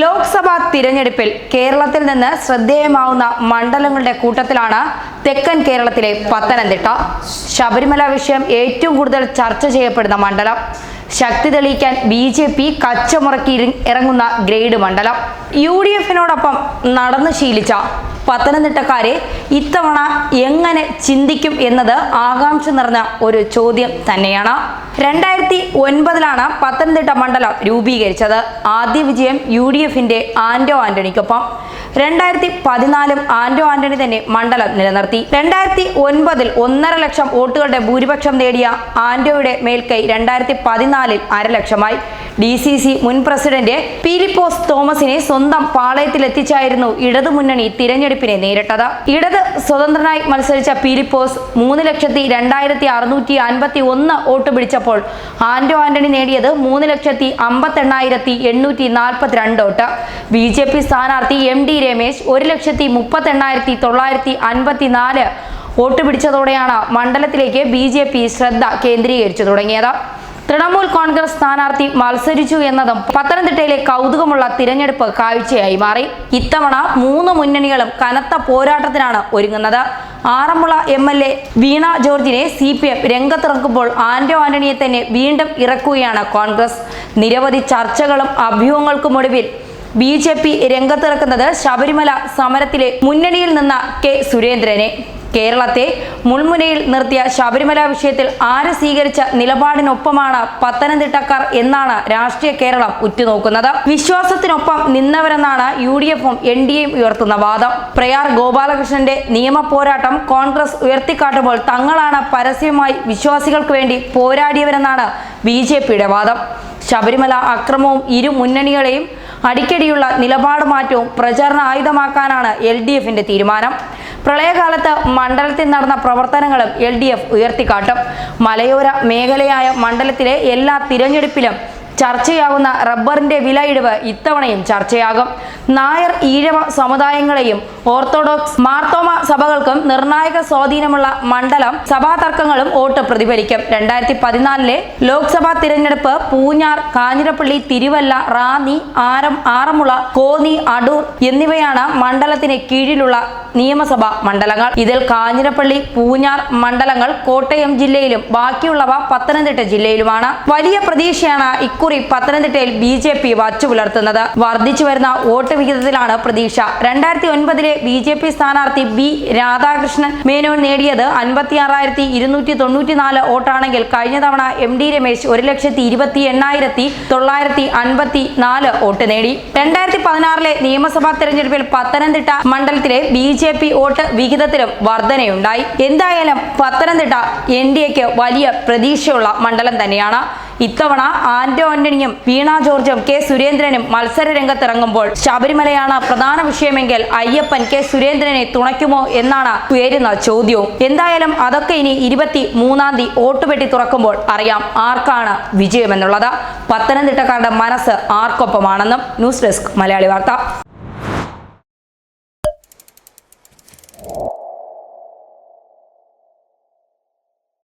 ലോക്സഭാ തിരഞ്ഞെടുപ്പിൽ കേരളത്തിൽ നിന്ന് ശ്രദ്ധേയമാവുന്ന മണ്ഡലങ്ങളുടെ കൂട്ടത്തിലാണ് തെക്കൻ കേരളത്തിലെ പത്തനംതിട്ട ശബരിമല വിഷയം ഏറ്റവും കൂടുതൽ ചർച്ച ചെയ്യപ്പെടുന്ന മണ്ഡലം ശക്തി തെളിയിക്കാൻ ബി ജെ പി കച്ചമുറക്കി ഇറങ്ങുന്ന ഗ്രേഡ് മണ്ഡലം. യു ഡി എഫിനോടൊപ്പം നടന്നു ശീലിച്ച പത്തനംതിട്ടക്കാരെ ഇത്തവണ എങ്ങനെ ചിന്തിക്കും എന്നത് ആകാംക്ഷ നിറഞ്ഞ ഒരു ചോദ്യം തന്നെയാണ്. രണ്ടായിരത്തി ഒൻപതിലാണ് പത്തനംതിട്ട മണ്ഡലം രൂപീകരിച്ചത്. ആദ്യ വിജയം യു ഡി എഫിന്റെ ആന്റോ ആന്റണിക്കൊപ്പം. രണ്ടായിരത്തി പതിനാലും ആന്റോ ആന്റണി തന്നെ മണ്ഡലം നിലനിർത്തി. രണ്ടായിരത്തി ഒൻപതിൽ ഒന്നര ലക്ഷം വോട്ടുകളുടെ ഭൂരിപക്ഷം നേടിയ ആന്റോയുടെ മേൽക്കൈ രണ്ടായിരത്തി പതിനാലിൽ അരലക്ഷമായി ഡി സി സി മുൻ പ്രസിഡന്റ് പീലിപ്പോസ് തോമസിനെ സ്വന്തം പാളയത്തിലെത്തിച്ചായിരുന്നു ഇടതുമുന്നണി തിരഞ്ഞെടുപ്പിനെ നേരിട്ടത്. ഇടത് സ്വതന്ത്രനായി മത്സരിച്ച പീലിപ്പോസ് മൂന്ന് ലക്ഷത്തി രണ്ടായിരത്തി അറുന്നൂറ്റി അൻപത്തി ഒന്ന് വോട്ട് പിടിച്ചപ്പോൾ ആന്റോ ആന്റണി നേടിയത് മൂന്ന് ലക്ഷത്തി അമ്പത്തെണ്ണായിരത്തി എണ്ണൂറ്റി നാൽപ്പത്തിരണ്ട് വോട്ട്. ബി ജെ പി സ്ഥാനാർത്ഥി എം ഡി രമേശ് ഒരു ലക്ഷത്തി മുപ്പത്തെണ്ണായിരത്തി തൊള്ളായിരത്തി അൻപത്തി നാല് വോട്ട് പിടിച്ചതോടെയാണ് മണ്ഡലത്തിലേക്ക് ബി ജെ പി ശ്രദ്ധ കേന്ദ്രീകരിച്ചു തുടങ്ങിയത്. തൃണമൂൽ കോൺഗ്രസ് സ്ഥാനാർത്ഥി മത്സരിച്ചു എന്നതും പത്തനംതിട്ടയിലെ കൗതുകമുള്ള തിരഞ്ഞെടുപ്പ് കാഴ്ചയായി മാറി. ഇത്തവണ മൂന്ന് മുന്നണികളും കനത്ത പോരാട്ടത്തിനാണ് ഒരുങ്ങുന്നത്. Aranmula M L A Veena ജോർജിനെ സി പി എം രംഗത്തിറക്കുമ്പോൾ ആന്റോ ആന്റണിയെ തന്നെ വീണ്ടും ഇറക്കുകയാണ് കോൺഗ്രസ്. നിരവധി ചർച്ചകളും അഭ്യൂഹങ്ങൾക്കുമൊടുവിൽ ബി ജെ പി രംഗത്തിറക്കുന്നത് ശബരിമല സമരത്തിലെ മുന്നണിയിൽ നിന്ന കെ സുരേന്ദ്രനെ. കേരളത്തെ മുൾമുനയിൽ നിർത്തിയ ശബരിമല വിഷയത്തിൽ ആര് സ്വീകരിച്ച നിലപാടിനൊപ്പമാണ് പത്തനംതിട്ടക്കാർ എന്നാണ് രാഷ്ട്രീയ കേരളം ഉറ്റുനോക്കുന്നത്. വിശ്വാസത്തിനൊപ്പം നിന്നവരെന്നാണ് യു ഡി എഫും എൻ ഡി എയും ഉയർത്തുന്ന വാദം. പ്രയാർ ഗോപാലകൃഷ്ണന്റെ നിയമ പോരാട്ടം കോൺഗ്രസ് ഉയർത്തിക്കാട്ടുമ്പോൾ തങ്ങളാണ് പരസ്യമായി വിശ്വാസികൾക്ക് വേണ്ടി പോരാടിയവരെന്നാണ് ബി ജെ പിയുടെ വാദം. ശബരിമല അക്രമവും ഇരു മുന്നണികളെയും അടിക്കടിയുള്ള നിലപാട് മാറ്റവും പ്രചാരണ ആയുധമാക്കാനാണ് എൽ ഡി എഫിന്റെ തീരുമാനം. പ്രളയകാലത്ത് മണ്ഡലത്തിൽ നടന്ന പ്രവർത്തനങ്ങളും എൽ ഡി എഫ് ഉയർത്തിക്കാട്ടും. മലയോര മേഖലയായ മണ്ഡലത്തിലെ എല്ലാ തിരഞ്ഞെടുപ്പിലും ചർച്ചയാകുന്ന റബ്ബറിന്റെ വില ഇടിവ് ഇത്തവണയും ചർച്ചയാകും. നായർ ഈഴവ സമുദായങ്ങളെയും ഓർത്തഡോക്സ് മാർത്തോമ സഭകൾക്കും നിർണായക സ്വാധീനമുള്ള മണ്ഡലം സഭാ തർക്കങ്ങളും വോട്ട് പ്രതിഫലിക്കും. രണ്ടായിരത്തി പതിനാലിലെ ലോക്സഭാ തിരഞ്ഞെടുപ്പ് പൂഞ്ഞാർ കാഞ്ഞിരപ്പള്ളി തിരുവല്ല റാന്നി ആരം ആറന്മുള കോന്നി അടൂർ എന്നിവയാണ് മണ്ഡലത്തിന് കീഴിലുള്ള നിയമസഭാ മണ്ഡലങ്ങൾ. ഇതിൽ കാഞ്ഞിരപ്പള്ളി പൂഞ്ഞാർ മണ്ഡലങ്ങൾ കോട്ടയം ജില്ലയിലും ബാക്കിയുള്ളവ പത്തനംതിട്ട ജില്ലയിലുമാണ്. വലിയ പ്രതീക്ഷയാണ് ഇക്കുറി പത്തനംതിട്ടയിൽ ബി ജെ പി വച്ചു പുലർത്തുന്നത്. വർദ്ധിച്ചു വരുന്ന വോട്ട് വിഹിതത്തിലാണ് പ്രതീക്ഷ. രണ്ടായിരത്തി ഒൻപതിലെ ബി ജെ പി സ്ഥാനാർത്ഥി ബി രാധാകൃഷ്ണൻ മേനോൻ നേടിയത് അൻപത്തി ആറായിരത്തി ഇരുന്നൂറ്റി തൊണ്ണൂറ്റി നാല് വോട്ടാണെങ്കിൽ കഴിഞ്ഞ തവണ എം ഡി രമേശ് ഒരു ലക്ഷത്തി ഇരുപത്തി എണ്ണായിരത്തി തൊള്ളായിരത്തി അൻപത്തി നാല് വോട്ട് നേടി. രണ്ടായിരത്തി പതിനാറിലെ നിയമസഭാ തെരഞ്ഞെടുപ്പിൽ പത്തനംതിട്ട മണ്ഡലത്തിലെ ബി ജെ പി വോട്ട് വിഹിതത്തിലും വർധനയുണ്ടായി. എന്തായാലും പത്തനംതിട്ട എൻ ഡി എക്ക് വലിയ പ്രതീക്ഷയുള്ള മണ്ഡലം തന്നെയാണ്. ഇത്തവണ ആന്റോ ആന്റണിയും വീണ ജോർജും കെ സുരേന്ദ്രനും മത്സര രംഗത്തിറങ്ങുമ്പോൾ ശബരിമലയാണ് പ്രധാന വിഷയമെങ്കിൽ അയ്യപ്പൻ കെ സുരേന്ദ്രനെ തുണയ്ക്കുമോ എന്നാണ് ഉയരുന്ന ചോദ്യവും. എന്തായാലും അതൊക്കെ ഇനി ഇരുപത്തി മൂന്നാം തീയതി വോട്ടുപെട്ടി തുറക്കുമ്പോൾ അറിയാം ആർക്കാണ് വിജയമെന്നുള്ളത്. പത്തനംതിട്ടക്കാരുടെ മനസ്സ് ആർക്കൊപ്പമാണെന്നും ന്യൂസ് ഡെസ്ക് മലയാളി വാർത്ത.